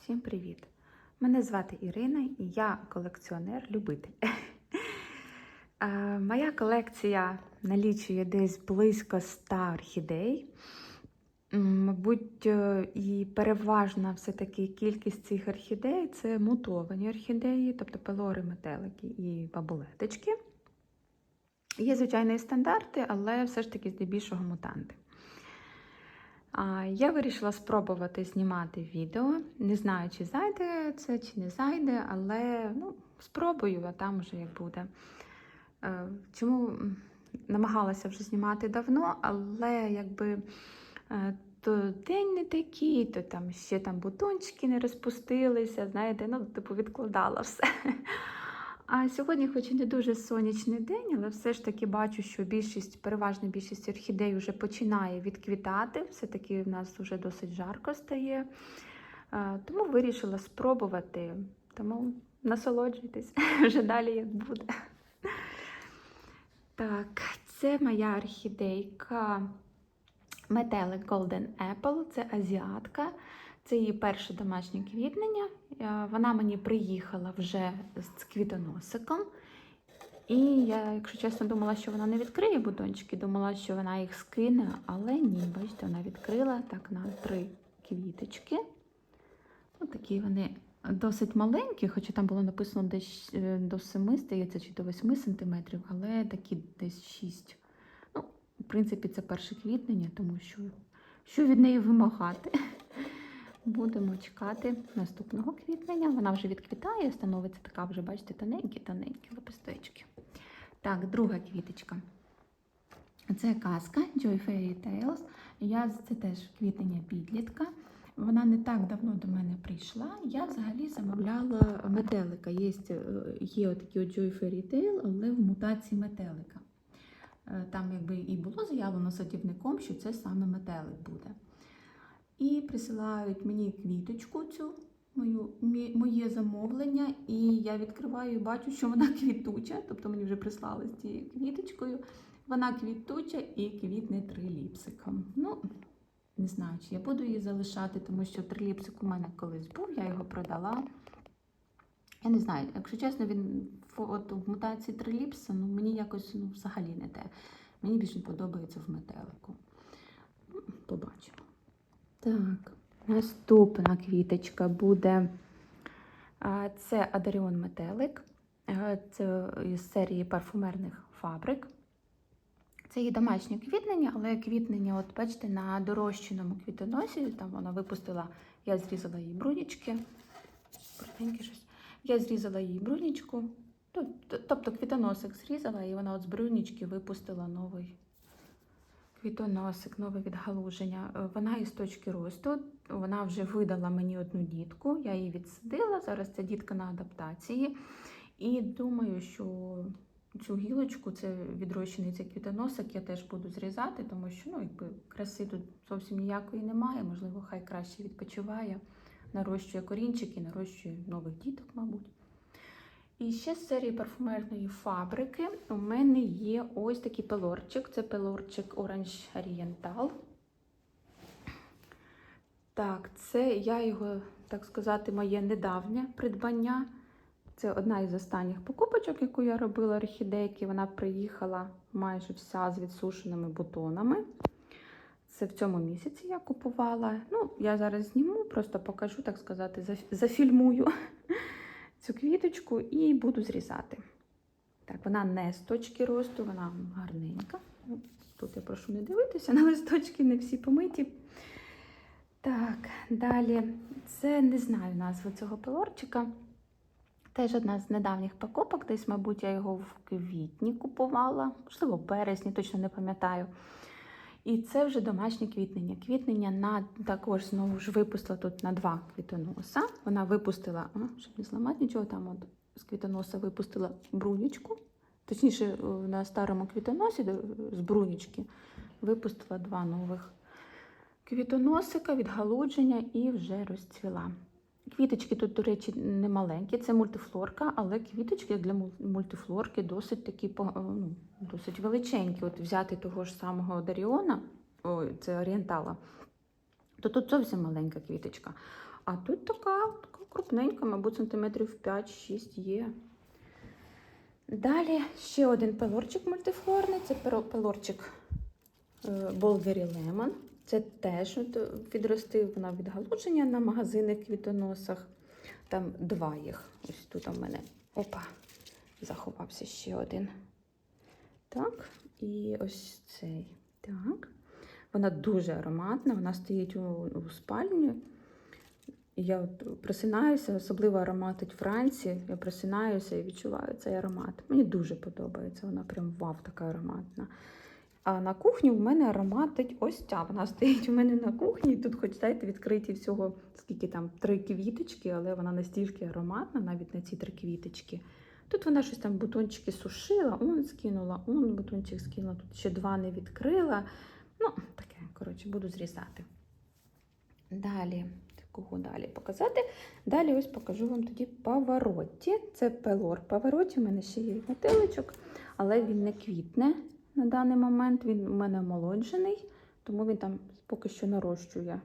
Всім привіт! Мене звати Ірина і я колекціонер-любитель. Моя колекція налічує десь близько 100 орхідей. Мабуть, е, і переважна все-таки кількість цих орхідей це мутовані орхідеї, тобто пелори, метелики і бабулеточки. Є, звичайно, і стандарти, але все ж таки здебільшого мутанти. Я вирішила спробувати знімати відео. Не знаю, чи зайде це, чи не зайде, але ну, спробую, а там вже як буде. Е, Чому намагалася вже знімати давно, але якби е, то день не такий, то там ще там бутончики не розпустилися, знаєте, ну, типу, відкладала все. А сьогодні, хоч і не дуже сонячний день, але все ж таки бачу, що більшість, переважна більшість орхідей вже починає відквітати. Все-таки в нас вже досить жарко стає. Е, Тому вирішила спробувати. Тому насолоджуйтесь вже далі як буде. Так, це моя орхідейка Метелик Golden Apple, це азіатка. Це її перше домашнє квітнення. Е, Вона мені приїхала вже з квітоносиком. І я, якщо чесно, думала, що вона не відкриє бутончики, думала, що вона їх скине, але ні, бачите, вона відкрила так на три квіточки. Ось такі вони досить маленькі, хоча там було написано десь е, до 7, здається, чи до 8 сантиметрів, але такі десь 6. Ну, в принципі, це перше квітнення, тому що що від неї вимагати. Будемо чекати наступного квітнення. Вона вже відквітає, становиться така вже, бачите, тоненькі-тоненькі лепесточки. Так, друга квіточка. Це казка Joy Fairy Tales. Я це теж квітнення підлітка. Вона не так давно до мене прийшла. Я взагалі замовляла метелика. Є, е, є отакі от Joy Fairy Tale, але в мутації метелика. Е, Там якби і було заявлено садівником, що це саме метелик буде. І присилають мені квіточку цю, мою, моє замовлення, і я відкриваю і бачу, що вона квітуча, тобто мені вже прислали з цією квіточкою. Вона квітуча і квітне триліпсиком. Ну, не знаю, чи я буду її залишати, тому що триліпсик у мене колись був, я його продала. Я не знаю, якщо чесно, він от в мутації триліпса, ну мені якось ну, взагалі не те. Мені більше подобається в метелику. Побачимо. Так, наступна квіточка буде це Адаріон Метелик. Це із серії парфумерних фабрик. Це її домашнє квітнення, але квітнення, от бачите, на дорощеному квітоносі, там вона випустила, я зрізала її брунічки. Щось. Я зрізала її брунічку. Тобто квітоносик зрізала, і вона от з брунічки випустила новий квітоносик, нове відгалуження. Е, Вона із точки росту. Вона вже видала мені одну дітку. Я її відсадила. Зараз ця дітка на адаптації. І думаю, що цю гілочку, це відрощений цей квітоносик, я теж буду зрізати, тому що ну, якби краси тут зовсім ніякої немає. Можливо, хай краще відпочиває, нарощує корінчики, нарощує нових діток, мабуть. І ще з серії парфумерної фабрики у мене є ось такий пелорчик. Це пелорчик Orange Oriental. Так, це я його, так сказати, моє недавнє придбання. Це одна із останніх покупочок, яку я робила орхідейки. Вона приїхала майже вся з відсушеними бутонами. Це в цьому місяці я купувала. Ну, я зараз зніму, просто покажу, так сказати, зафільмую цю квіточку і буду зрізати. Так, вона не з точки росту, вона гарненька. Тут я прошу не дивитися, на листочки не всі помиті. Так, далі. Це не знаю назву цього пилорчика. Теж одна з недавніх покупок, десь, мабуть, я його в квітні купувала, можливо, в березні, точно не пам'ятаю. І це вже домашнє квітнення. Квітнення на також знову ж випустила тут на два квітоноса. Вона випустила, а, щоб не зламати нічого, там от з квітоноса випустила брунічку. Точніше, на старому квітоносі з брунічки випустила два нових квітоносика, відгалудження і вже розцвіла. Квіточки тут, до речі, не маленькі, це мультифлорка, але квіточки для мультифлорки досить такі ну, досить величенькі. От взяти того ж самого Даріона, ой, це орієнтала, то тут зовсім маленька квіточка. А тут така, така крупненька, мабуть, сантиметрів 5-6 є. Далі ще один пелорчик мультифлорний. Це пелорчик е, Bolberry Lemon. Це теж от, е, вона від галудження на магазинних квітоносах. Там два їх. Ось тут у мене. Опа, заховався ще один. Так, і ось цей. Так. Вона дуже ароматна, вона стоїть у, у спальні. Я от просинаюся, особливо ароматить вранці. Я просинаюся і відчуваю цей аромат. Мені дуже подобається, вона прям вау, така ароматна. А на кухні в мене ароматить ось ця. Вона стоїть у мене на кухні, тут, хоч знаєте, відкриті всього, скільки там, три квіточки, але вона настільки ароматна, навіть на ці три квіточки. Тут вона щось там бутончики сушила, он скинула, он бутончик скинула, тут ще два не відкрила. Ну, таке, коротше, буду зрізати. Далі, кого далі показати? Далі ось покажу вам тоді паворотті. Це пелор паворотті. У мене ще є мотиличок, але він не квітне на даний момент. Він у мене молоджений, тому він там поки що нарощує.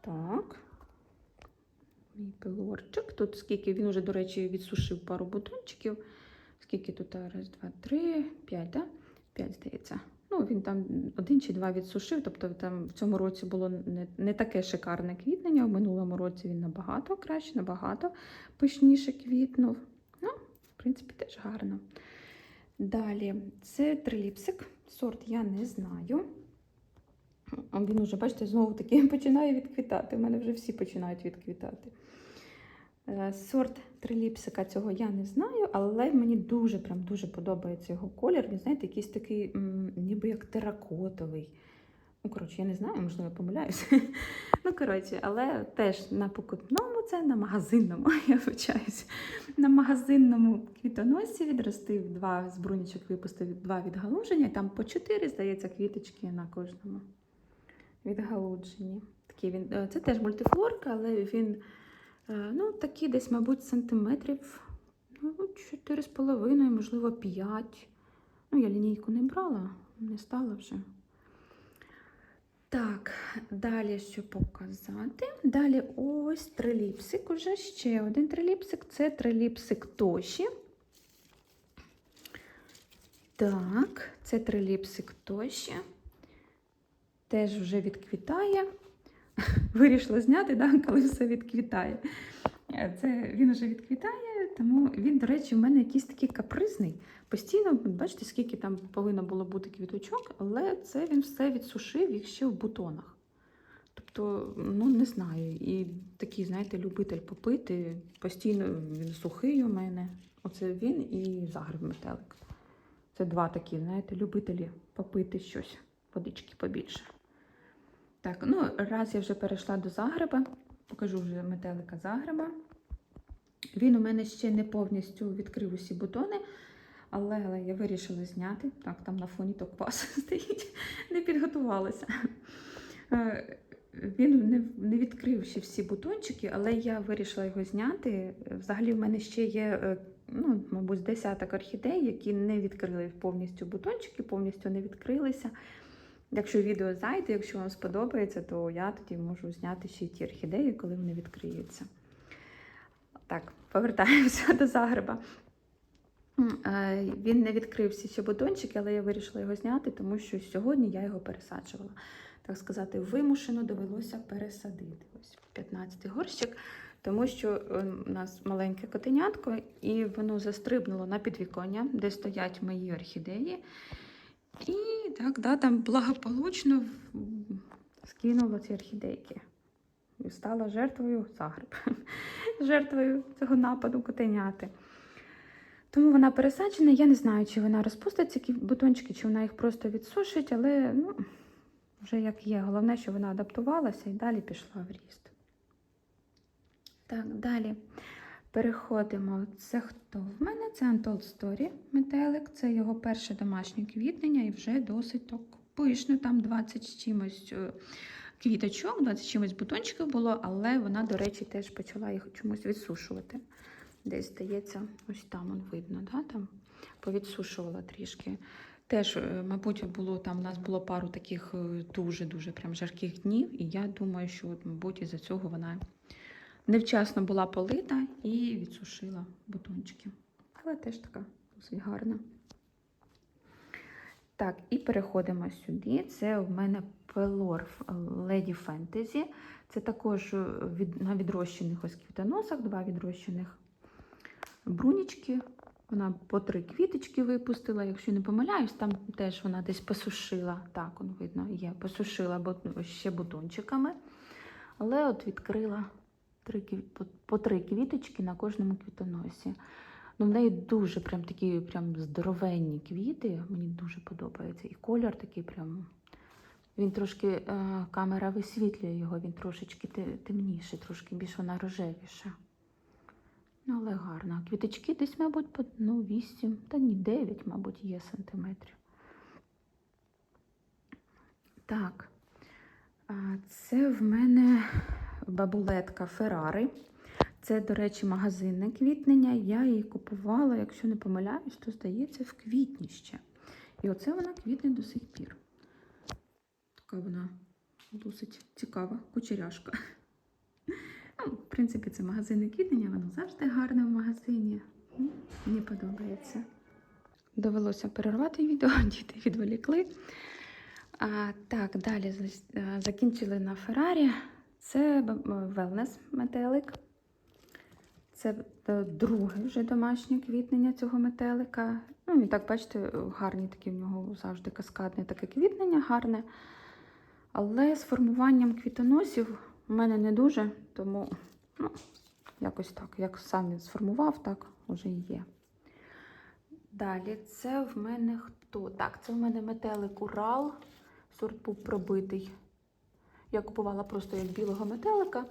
Так. Мій пилорчик. Тут скільки він вже, до речі, відсушив пару бутончиків. Скільки тут? Раз, два, три, п'ять, так? П'ять, здається. Ну, він там один чи два відсушив, тобто там в цьому році було не, не таке шикарне квітнення. В минулому році він набагато краще, набагато пишніше квітнув. Ну, в принципі, теж гарно. Далі, це триліпсик. Сорт я не знаю. Він уже, бачите, знову таки починає відквітати. У мене вже всі починають відквітати. Е, Сорт триліпсика цього я не знаю, але мені дуже прям дуже подобається його колір. Він, знаєте, якийсь такий, ніби як теракотовий. Ну, коротше, я не знаю, можливо, я помиляюся. Ну, коротше, але теж на покупному це на магазинному, я вибачаюсь. На магазинному квітоносі відростив два з брунічок, випустив два відгалуження. Там по чотири, здається, квіточки на кожному відгалудженні. Такий він, е, це теж мультифлорка, але він е, ну, такий десь, мабуть, сантиметрів ну, 4,5, можливо, 5. Ну, я лінійку не брала, не стала вже. Так, далі що показати? Далі ось триліпсик, уже ще один триліпсик. Це триліпсик Тоші. Так, це триліпсик Тоші. Теж вже відквітає. Вирішила зняти, да, коли все відквітає. Це він вже відквітає, тому він, до речі, в мене якийсь такий капризний. Постійно, бачите, скільки там повинно було бути квіточок, але це він все відсушив їх ще в бутонах. Тобто, ну не знаю. І такий, знаєте, любитель попити. Постійно він сухий у мене. Оце він і загреб метелик. Це два такі, знаєте, любителі попити щось, водички побільше. Так, ну раз я вже перейшла до загреба, покажу вже метелика загреба. Він у мене ще не повністю відкрив усі бутони, але, але я вирішила зняти. Так, там на фоні токпас стоїть, не підготувалася. Е, Він не, не відкрив ще всі бутончики, але я вирішила його зняти. Взагалі, в мене ще є, е, ну, мабуть, десяток орхідей, які не відкрили повністю бутончики, повністю не відкрилися. Якщо відео зайде, якщо вам сподобається, то я тоді можу зняти ще й ті орхідеї, коли вони відкриються. Так, повертаємося до загреба. Е, Він не відкрився ще бутончики, але я вирішила його зняти, тому що сьогодні я його пересаджувала. Так сказати, вимушено довелося пересадити. Ось 15-й горщик, тому що е, у нас маленьке котенятко, і воно застрибнуло на підвіконня, де стоять мої орхідеї. І так, да, там благополучно скинуло ці орхідейки. І стала жертвою загреб, жертвою цього нападу котеняти. Тому вона пересаджена. Я не знаю, чи вона розпустить ці бутончики, чи вона їх просто відсушить, але ну, вже як є. Головне, що вона адаптувалася і далі пішла в ріст. Так, далі переходимо. Це хто в мене? Це Untold Story метелик. Це його перше домашнє квітнення і вже досить так пишно. Там 20 з чимось е, квіточок, 20 з чимось бутончиків було, але вона, до речі, теж почала їх чомусь відсушувати. Десь, здається, ось там он видно, да? там повідсушувала трішки Теж, е, мабуть, було там у нас було пару таких е, дуже-дуже прям жарких днів, і я думаю, що, от, мабуть, із-за цього вона невчасно була полита і відсушила бутончики. Але теж така досить гарна. Так, і переходимо сюди. Це у мене Pelor Lady Fantasy. Це також е, від, на відрощених ось квітоносах, два відрощених брунічки. Вона по три квіточки випустила. Якщо не помиляюсь, там теж вона десь посушила. Так, он видно, є, посушила ще бутончиками. Але от відкрила три, по, по три квіточки на кожному квітоносі. Ну, в неї дуже прям такі прям здоровенні квіти. Мені дуже подобається. І колір такий прям. Він трошки, е, камера висвітлює його, він трошечки те- темніший, трошки більш вона рожевіша. Ну, але гарно. Квіточки десь, мабуть, по ну, 8, та ні, 9, мабуть, є сантиметрів. Так. Це в мене бабулетка Феррари. Це, до речі, магазинне квітнення. Я її купувала, якщо не помиляюсь, то здається в квітні ще. І оце вона квітне до сих пір. Така вона досить цікава, кучеряшка. Ну, в принципі, це магазинне квітнення, воно завжди гарне в магазині. Мені подобається. Довелося перервати відео, діти відволікли. А, так, далі закінчили на Феррарі. Це велнес метелик. Це е, друге вже домашнє квітнення цього метелика. Ну, і так, бачите, гарні такі в нього завжди каскадне таке квітнення, гарне. Але з формуванням квітоносів у мене не дуже, тому ну, якось так. Як сам він сформував, так вже і є. Далі, це в мене хто? Так, це в мене метелик Урал. Сорт був пробитий. Я купувала просто як білого метелика.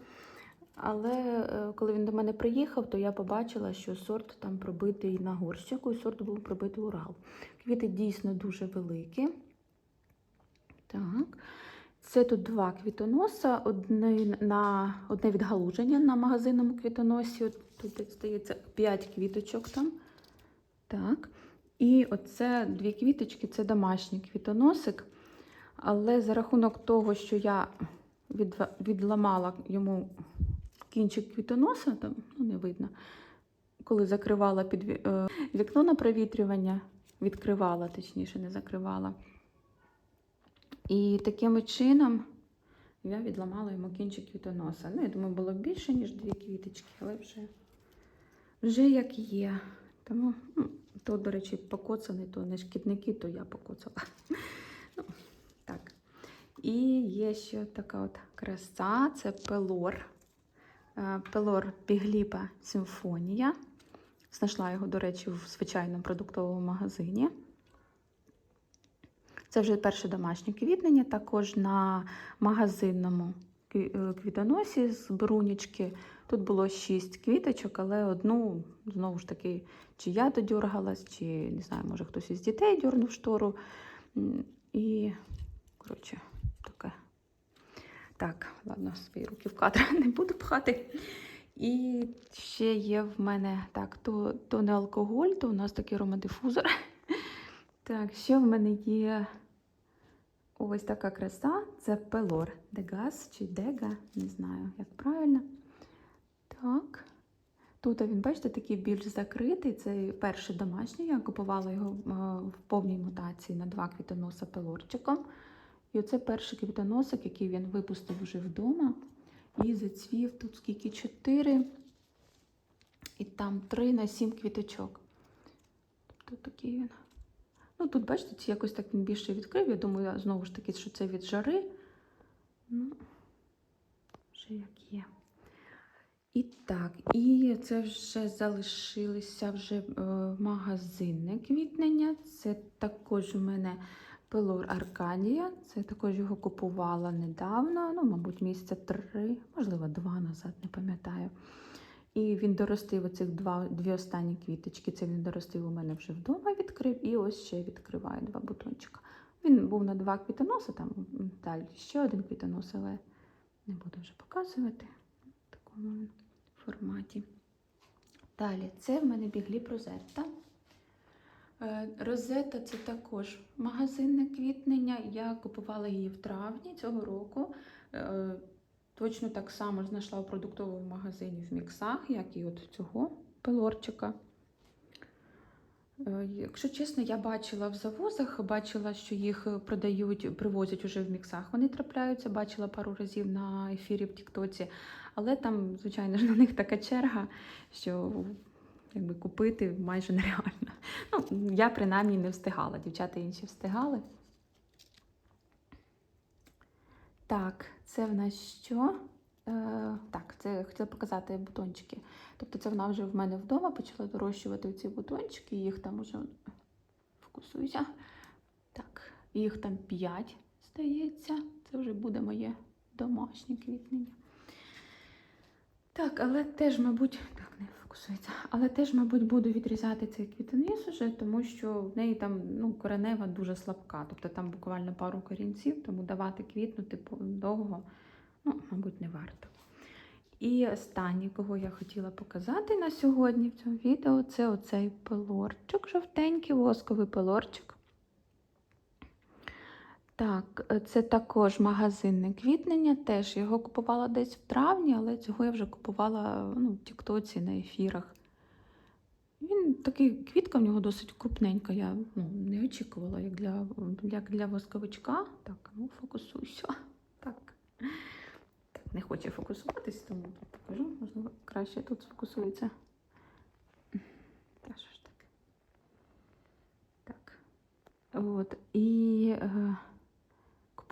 Але е, коли він до мене приїхав, то я побачила, що сорт там пробитий на горщику, і сорт був пробитий Урал. Квіти дійсно дуже великі. Це тут два квітоноса, одне, на, одне відгалуження на магазинному квітоносі. Тут здається 5 квіточок там. Так. І оце дві квіточки це домашній квітоносик. Але за рахунок того, що я від, відламала йому кінчик квітоноса, там, ну не видно, коли закривала під е, вікно на провітрювання, відкривала, точніше, не закривала. І таким чином я відламала йому кінчик квітоноса. Ну, я думаю, було більше, ніж дві квіточки, але вже, вже як є. Тому ну, то, до речі, покоцаний, то не шкідники, то я покоцала. Ну, так. І є ще така от краса, це пелор. Е, Пелор Бігліпа Симфонія. Знайшла його, до речі, в звичайному продуктовому магазині. Це вже перше домашнє квітнення, також на магазинному е, квітоносі з брунічки. Тут було шість квіточок, але одну, знову ж таки, чи я додергалась, чи не знаю, може хтось із дітей дьорнув штору. І, коротше, таке. Так, ладно, свої руки в кадр не буду пхати. І ще є в мене так, то, то не алкоголь, то у нас такий ромадифузор. Так, ще в мене є ось така краса. Це пелор Дегас чи Дега, не знаю, як правильно. Так. Тут він, бачите, такий більш закритий. Це перший домашній. Я купувала його в повній мутації на два квітоноса пелорчиком. І оце перший квітоносик, який він випустив вже вдома. І зацвів тут скільки чотири. І там три на сім квіточок. Тобто такий він. Ну, тут, бачите, ці якось так він більше відкрив. Я думаю, знову ж таки, що це від жари. Ну, вже як є. І так, і це вже залишилися вже е, магазинне квітнення. Це також у мене Пелор Аркадія. Це також його купувала недавно, ну, мабуть, місяця три, можливо, два назад, не пам'ятаю. І він доростив оцих два, дві останні квіточки. Це він доростив у мене вже вдома відкрив, і ось ще відкриваю два бутончика. Він був на два квітоноси, там далі ще один квітонос, але не буду вже показувати в такому форматі. Далі, це в мене біглі прозетта. Е, Розета це також магазинне квітнення. Я купувала її в травні цього року. Е, Точно так само знайшла у продуктовому магазині в міксах, як і от цього пелорчика. Е, Якщо чесно, я бачила в завозах, бачила, що їх продають, привозять уже в міксах. Вони трапляються, бачила пару разів на ефірі в Тіктоці, але там, звичайно ж, на них така черга, що якби купити майже нереально. Ну, я принаймні не встигала, дівчата інші встигали. Так, це в нас що? Е, так, це хотіла показати бутончики. Тобто це вона вже в мене вдома почала дорощувати ці бутончики, їх там уже фокусуюся. Так, їх там 5, здається. Це вже буде моє домашнє квітнення. Так, але теж, мабуть, не фокусується. Але теж, мабуть, буду відрізати цей квітоніс уже, тому що в неї там ну, коренева дуже слабка. Тобто там буквально пару корінців, тому давати квітнути довго, ну, мабуть, не варто. І останнє, кого я хотіла показати на сьогодні в цьому відео, це оцей пелорчик, жовтенький, восковий пелорчик. Так, е, це також магазинне квітнення. Теж його купувала десь в травні, але цього я вже купувала ну, в Тіктоці на ефірах. Він такий квітка в нього досить крупненька. Я ну, не очікувала, як для, як для восковичка. Так, ну фокусуйся. Так. так. Не хоче фокусуватись, тому покажу. Можливо, краще тут сфокусується. Та таке? Так. От. І е,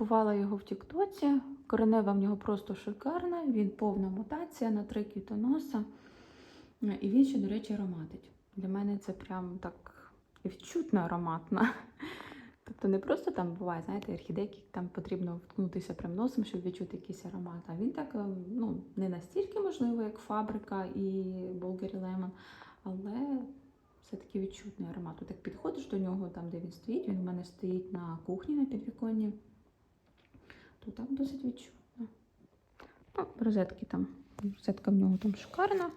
купувала його в Тіктоці. Коренева в нього просто шикарна. Він повна мутація на три квітоноса. Е, І він ще, до речі, ароматить. Для мене це прям так відчутно ароматно. Тобто не просто там буває, знаєте, орхідейки, там потрібно вткнутися прям носом, щоб відчути якийсь аромат. А він так ну, не настільки можливо, як фабрика і Bulgari Lemon, але все-таки відчутний аромат. Ти так підходиш до нього, там, де він стоїть, він у мене стоїть на кухні на підвіконні, то там досить відчутно. Ну, розетки там, розетка в нього там шикарна.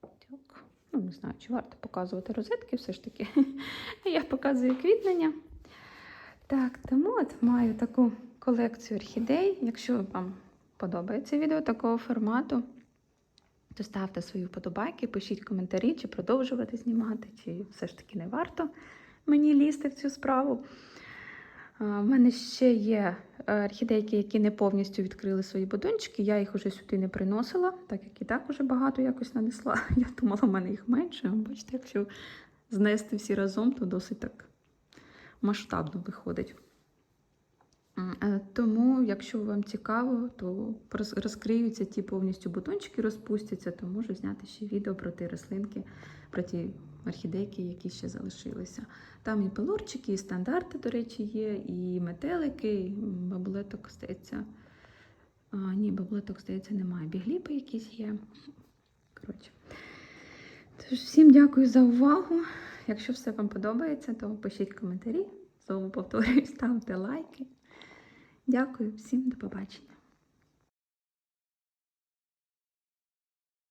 Так. Ну, не знаю, чи варто показувати розетки, все ж таки. Я показую квітнення. Так, тому от маю таку колекцію орхідей. Якщо вам подобається відео такого формату, то ставте свої вподобайки, пишіть коментарі, чи продовжувати знімати, чи все ж таки не варто мені лізти в цю справу. У мене ще є е, орхідейки, які не повністю відкрили свої будончики. Я їх уже сюди не приносила, так як і так уже багато якось нанесла. Я думала, в мене їх менше. Бачите, якщо знести всі разом, то досить так масштабно виходить. Е, Тому, якщо вам цікаво, то розкриються ті повністю бутончики, розпустяться, то можу зняти ще відео про ті рослинки, про ті орхідейки, які ще залишилися. Там і пелорчики, і стандарти, до речі, є, і метелики, і баблеток, здається. А, ні, баблеток, здається, немає. Бігліпи якісь є. Коротше. Тож, всім дякую за увагу. Якщо все вам подобається, то пишіть коментарі. Знову повторюю, ставте лайки. Дякую всім, до побачення.